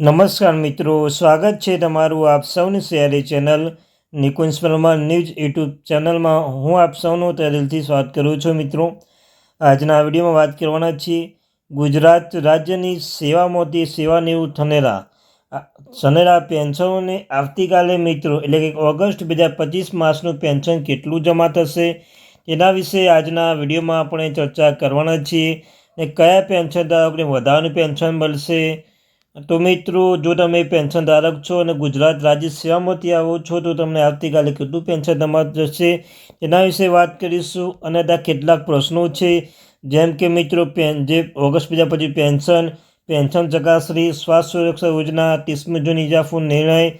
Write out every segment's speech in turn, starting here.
નમસ્કાર મિત્રો, સ્વાગત છે તમારું આપ સૌની શેરી channel Nikunj Parmar news YouTube ચેનલમાં. હું આપ સૌનું તહેદિલથી સ્વાગત કરું છું મિત્રો. આજના વિડીયોમાં વાત કરવાના છીએ ગુજરાત રાજ્યની સેવામાંથી સેવાનિવૃત્ત થનેરા. થનેરા પેન્શનોને આવતીકાલે મિત્રો, એટલે કે ઓગસ્ટ બે હજાર પચીસ માસનું પેન્શન કેટલું જમા થશે તેના વિશે આજના વિડીયોમાં આપણે ચર્ચા કરવાના છીએ ને કયા પેન્શન ધારકને વધારાનું પેન્શન મળશે તો મિત્રો, જો તમે પેન્શન ધારક છો અને ગુજરાત રાજ્ય સેવામાંથી આવો છો, તો તમને આવતીકાલે કેટલું પેન્શન તમારું જશે તેના વિશે વાત કરીશું. અને ત્યાં કેટલાક પ્રશ્નો છે. જેમ કે મિત્રો, પેન, જે ઓગસ્ટ બીજા પછી પેન્શન પેન્શન ચકાસણી, સ્વાસ્થ્ય સુરક્ષા યોજના ત્રીસમી જૂન ઇજાફો નિર્ણય,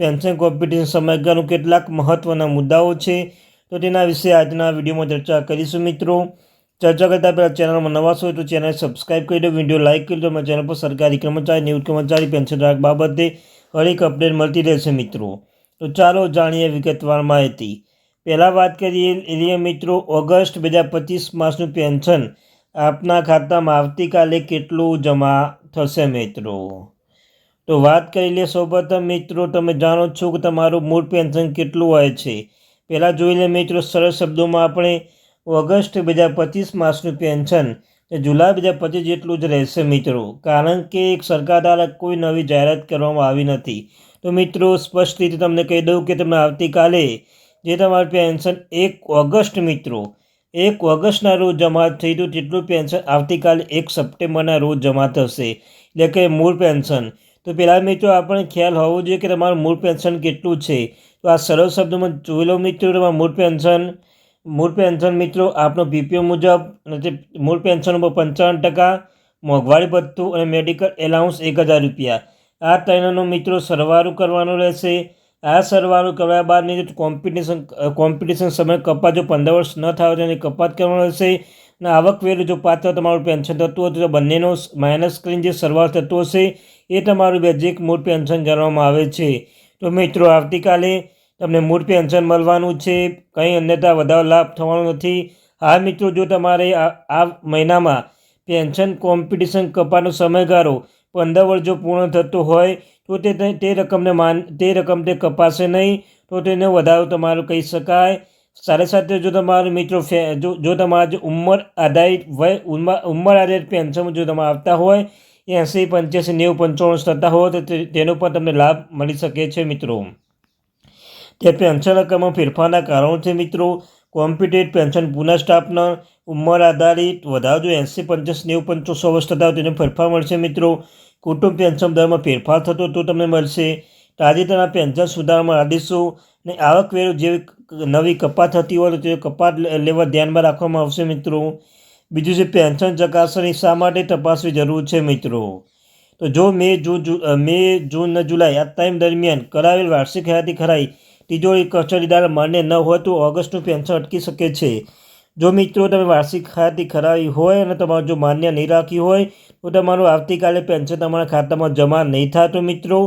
પેન્શન કોમ્પિટિશન સમયગાળાનું કેટલાક મહત્ત્વના મુદ્દાઓ છે. તો તેના વિશે આજના વિડીયોમાં ચર્ચા કરીશું મિત્રો. ચર્ચા કરતા પહેલાં ચેનલમાં નવા છો તો ચેનલ સબસ્ક્રાઇબ કરી દો વીડિયો લાઇક કરી દો ચેનલ પર સરકારી કર્મચારી નિવૃત્ત કર્મચારી પેન્શન રાખ બાબતે હરેક અપડેટ મળતી રહેશે મિત્રો. તો ચાલો જાણીએ વિગતવાર માહિતી. પહેલાં વાત કરીએ એલિયા મિત્રો, ઓગસ્ટ બે હજાર પચીસ માસનું પેન્શન આપના ખાતામાં આવતીકાલે કેટલું જમા થશે મિત્રો? તો વાત કરી લે સૌપ્રથમ મિત્રો, તમે જાણો છો કે તમારું મૂળ પેન્શન કેટલું હોય છે? પહેલાં જોઈ લે મિત્રો, સરળ શબ્દોમાં આપણે ઓગસ્ટ બે હજાર પચીસ માસનું પેન્શન. એ જુલાઈ બે હજાર પચીસ જેટલું જ રહેશે મિત્રો. કારણ કે એક સરકાર દ્વારા કોઈ નવી જાહેરાત કરવામાં આવી નથી. તો મિત્રો, સ્પષ્ટ રીતે તમને કહી દઉં કે તમને આવતીકાલે જે તમારું પેન્શન એક ઓગસ્ટ મિત્રો, એક ઓગસ્ટના રોજ જમા થઈ હતું તેટલું પેન્શન આવતીકાલે એક સપ્ટેમ્બરના રોજ જમા થશે. એટલે કે મૂળ પેન્શન. તો પહેલાં મિત્રો આપણને ખ્યાલ હોવો જોઈએ કે તમારું મૂળ પેન્શન કેટલું છે? તો આ સરળ શબ્દોમાં જોઈ લો મિત્રો, તમારું મૂળ પેન્શન મૂળ પેન્શન મિત્રો, આપનો બીપીઓ મુજબ અને તે મૂળ પેન્શન ઉપર પંચાવન ટકા, મોંઘવારી ભથ્થું અને મેડિકલ એલાઉન્સ એક હજાર રૂપિયા. આ ત્રણનો મિત્રો સરવારો કરવાનો રહેશે. આ સરવારો કર્યા બાદની મિત્રો કોમ્પિટિશન કોમ્પિટિશન સમય કપાત જો પંદર વર્ષ ન થાય તો એની કપાત કરવાનો રહેશે. અને આવકવેરો જો પાત્ર તમારું પેન્શન થતું હતું તો બંનેનો માઇનસ કરીને જે સરવાળો થતો હશે, એ તમારું બેઝિક મૂળ પેન્શન ગણવામાં આવે છે. તો મિત્રો, આવતીકાલે તમને મૂળ પેન્શન મળવાનું છે, કંઈ અન્યથા વધારે લાભ થવાનો નથી. હા મિત્રો, જો તમારે આ મહિનામાં પેન્શન કોમ્પિટિશન કપાનો સમયગાળો પંદર વર્ષ જો પૂર્ણ થતો હોય, તો તે તે રકમને માન, તે રકમ તે કપાશે નહીં, તો તેને વધારો તમારો કહી શકાય. સાથે સાથે જો તમારો મિત્રો જો જો તમારા જો ઉંમર આધારિત વય, ઉંમર આધારિત પેન્શન જો તમે આવતા હોય એંસી પંચ્યાસી, નેવું, પંચાણું થતા હોય તો, તેનો પણ તમને લાભ મળી શકે છે મિત્રો. તે પેન્શન રકમમાં ફેરફારના કારણો છે મિત્રો. કોમ્પિટેટ પેન્શન પુનઃસ્થાપના ઉંમર આધારિત, વધારો જો એંસી પંચાસ નેવું પંચોસો વર્ષ થતા તેને ફેરફાર મળશે મિત્રો. કુટુંબ પેન્શન દરમાં ફેરફાર થતો તો તમને મળશે. તાજેતરના પેન્શન સુધારવામાં આદેશો ને આવકવેરો જેવી નવી કપાત થતી હોય તો કપાત લેવા ધ્યાનમાં રાખવામાં આવશે મિત્રો. બીજું છે પેન્શન ચકાસણી શા માટે તપાસવી જરૂર છે મિત્રો? તો જો મે જૂન મે જૂન જુલાઈ આ ટાઈમ દરમિયાન કરાવેલ વાર્ષિક હયાતી ખરાઈ તિજોરી કસ્ટડીદાર માન્ય ન હોય તો ઓગસ્ટનું પેન્શન અટકી શકે છે. જો મિત્રો તમે વાર્ષિક ખાતી ખરાવી હોય અને તમારું જો માન્ય નહીં રાખ્યું હોય, તો તમારું આવતીકાલે પેન્શન તમારા ખાતામાં જમા નહીં થતું મિત્રો,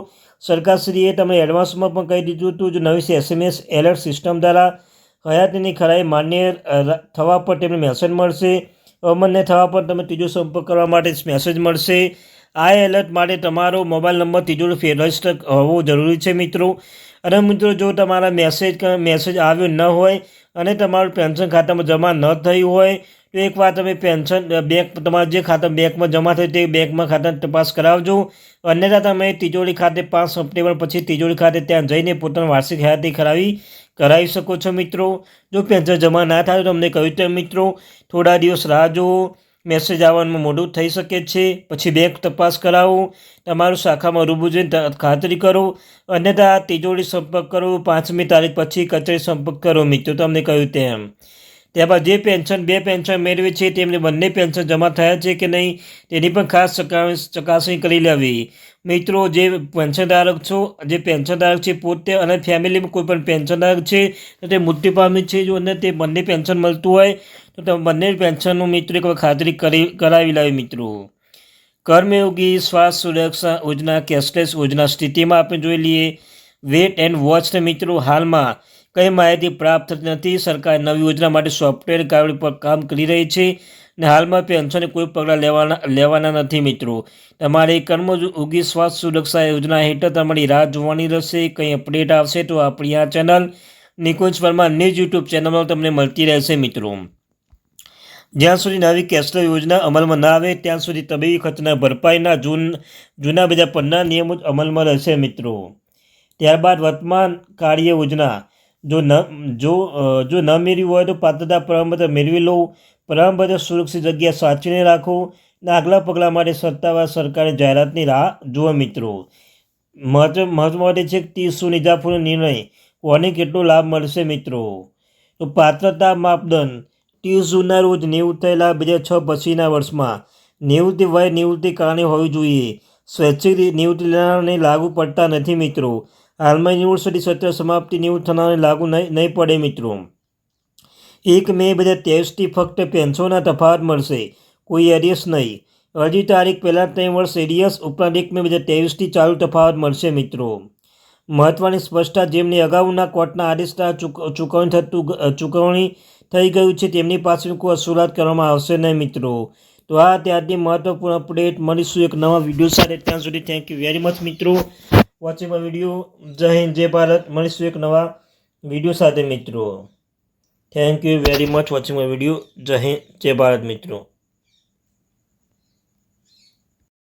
સરકારશ્રીએ તમને એડવાન્સમાં પણ કહી દીધું હતું જો નવી એસએમએસ એલર્ટ સિસ્ટમ દ્વારા હયાતીની ખરાઈ માન્ય થવા પર તેમને મેસેજ મળશે. અમાન્ય થવા પર તમે ત્રીજો સંપર્ક કરવા માટે મેસેજ મળશે. આ એલર્ટ માટે તમારો મોબાઈલ નંબર ત્રીજો રજિસ્ટર હોવો જરૂરી છે મિત્રો. અને મિત્રો, જો તમારા મેસેજ મેસેજ આવ્યો ન હોય અને તમારું પેન્શન ખાતામાં જમા ન થયું હોય, તો એકવાર તમે પેન્શન બેંક તમારા જે ખાતા બેંકમાં જમા થયું તે બેંકમાં ખાતા તપાસ કરાવજો. અન્યથા તમે તિજોરી ખાતે પાંચ સપ્ટેમ્બર પછી તિજોરી ખાતે ત્યાં જઈને પોતાનું વાર્ષિક હયાતી કરાવી કરાવી શકો છો મિત્રો. જો પેન્શન જમા ના થાય તો અમને કહ્યું તેમ મિત્રો, થોડા દિવસ રાહ જુઓ મેસેજ આવવામાં મોડું થઈ શકે છે. પછી બેંક તપાસ કરાવો. તમારું શાખામાં રૂબરૂ જઈને ખાતરી કરો. અન્યથા તિજોરી સંપર્ક કરો. પાંચમી તારીખ પછી કચેરી સંપર્ક કરો. મિત્રો, તમને કહ્યું તેમ. ત્યારબાદ જે પેન્શન, બે પેન્શન મેળવે છે, તેમને બંને પેન્શન જમા થયા છે કે નહીં, તેની પણ ખાસ ચકાસણી કરી લેવી. મિત્રો, જે પેન્શનધારક છો, જે પેન્શનધારક છે, પોતે અને ફેમિલીમાં કોઈ પણ પેન્શનધારક છે, તે મૃત્યુ પામ્યું છે. જો અને તે બંને પેન્શન મળતું હોય તો તમે બંને પેન્શનનું મિત્રો એક વખત ખાતરી કરી કરાવી લાવી મિત્રો. કર્મયોગી સ્વાસ્થ્ય સુરક્ષા યોજના, કેશલેસ યોજના સ્થિતિમાં આપણે જોઈ લઈએ. વેટ એન્ડ વોચને મિત્રો, હાલમાં કંઈ માહિતી પ્રાપ્ત થતી નથી. સરકાર નવી યોજના માટે સોફ્ટવેર કાર્ડ પર કામ કરી રહી છે ને હાલમાં પેન્શને કોઈ પગલાં લેવાના લેવાના નથી મિત્રો. તમારે કર્મયોગી સ્વાસ્થ્ય સુરક્ષા યોજના હેઠળ તમારી રાહ જોવાની રહેશે. કંઈ અપડેટ આવશે તો આપણી આ channel Nikunj Parmar news YouTube ચેનલમાં તમને મળતી રહેશે મિત્રો. જ્યાં સુધી નવી કેસ્ટર યોજના અમલમાં ના આવે, ત્યાં સુધી તબીબી ખર્ચના ભરપાઈના જૂન, જૂના બધા પન્ના નિયમો જ અમલમાં રહેશે મિત્રો. ત્યારબાદ વર્તમાન કાર્ય યોજના. જો ન, જો જો ન મેળવી હોય તો પાત્રતા પ્રમાણપત્ર મેળવી લો. પ્રમાણપત્ર સુરક્ષિત જગ્યા સાચવીને રાખો. અને આગલા પગલાં માટે સત્તાવાર સરકારે જાહેરાતની રાહ જુઓ મિત્રો. મહત્વ મહત્વ છે કે ત્રીસ શું નિર્ણય. કોને કેટલો લાભ મળશે મિત્રો? તો પાત્રતા માપદંડ. જૂનના રોજ નિવૃત્ત થયેલા બે છ પછીના વર્ષમાં. નિવૃત્તિ વય નિવૃત્તિ કારણે હોવી જોઈએ. સ્વૈચ્છિક નિવૃત્તિ લેનારને લાગુ પડતા નથી મિત્રો. હાલમાં યુનિવર્સિટી સત્ર સમાપ્તિ નિવૃત્ત થનારને લાગુ નહીં નહીં પડે મિત્રો. એક મે બે હજાર ત્રેવીસથી ફક્ત પેન્શનના તફાવત મળશે. કોઈ એરિયસ નહીં. અરજી તારીખ પહેલાં ત્રણ વર્ષ એરિયસ ઉપરાંત એક મે બે હજાર ત્રેવીસથી ચાલુ તફાવત મળશે મિત્રો. મહત્વની સ્પષ્ટતા જેમની અગાઉના કોર્ટના આદેશના ચૂક, ચૂકવણી થતું ચૂકવણી થઈ ગયું છે, તેમની પાસેથી કોઈ અસુલાત કરવામાં આવશે નહીં મિત્રો. તો આ ત્યારથી મહત્વપૂર્ણ અપડેટ મળીશું એક નવા વીડિયો સાથે. ત્યાં સુધી થેન્ક યુ વેરી મચ મિત્રો. વોચિંગ માય વીડિયો જય હિન્દ, જય ભારત. મળીશું એક નવા વીડિયો સાથે મિત્રો. Thank you very much watching my video જય હિન્દ, જય ભારત મિત્રો.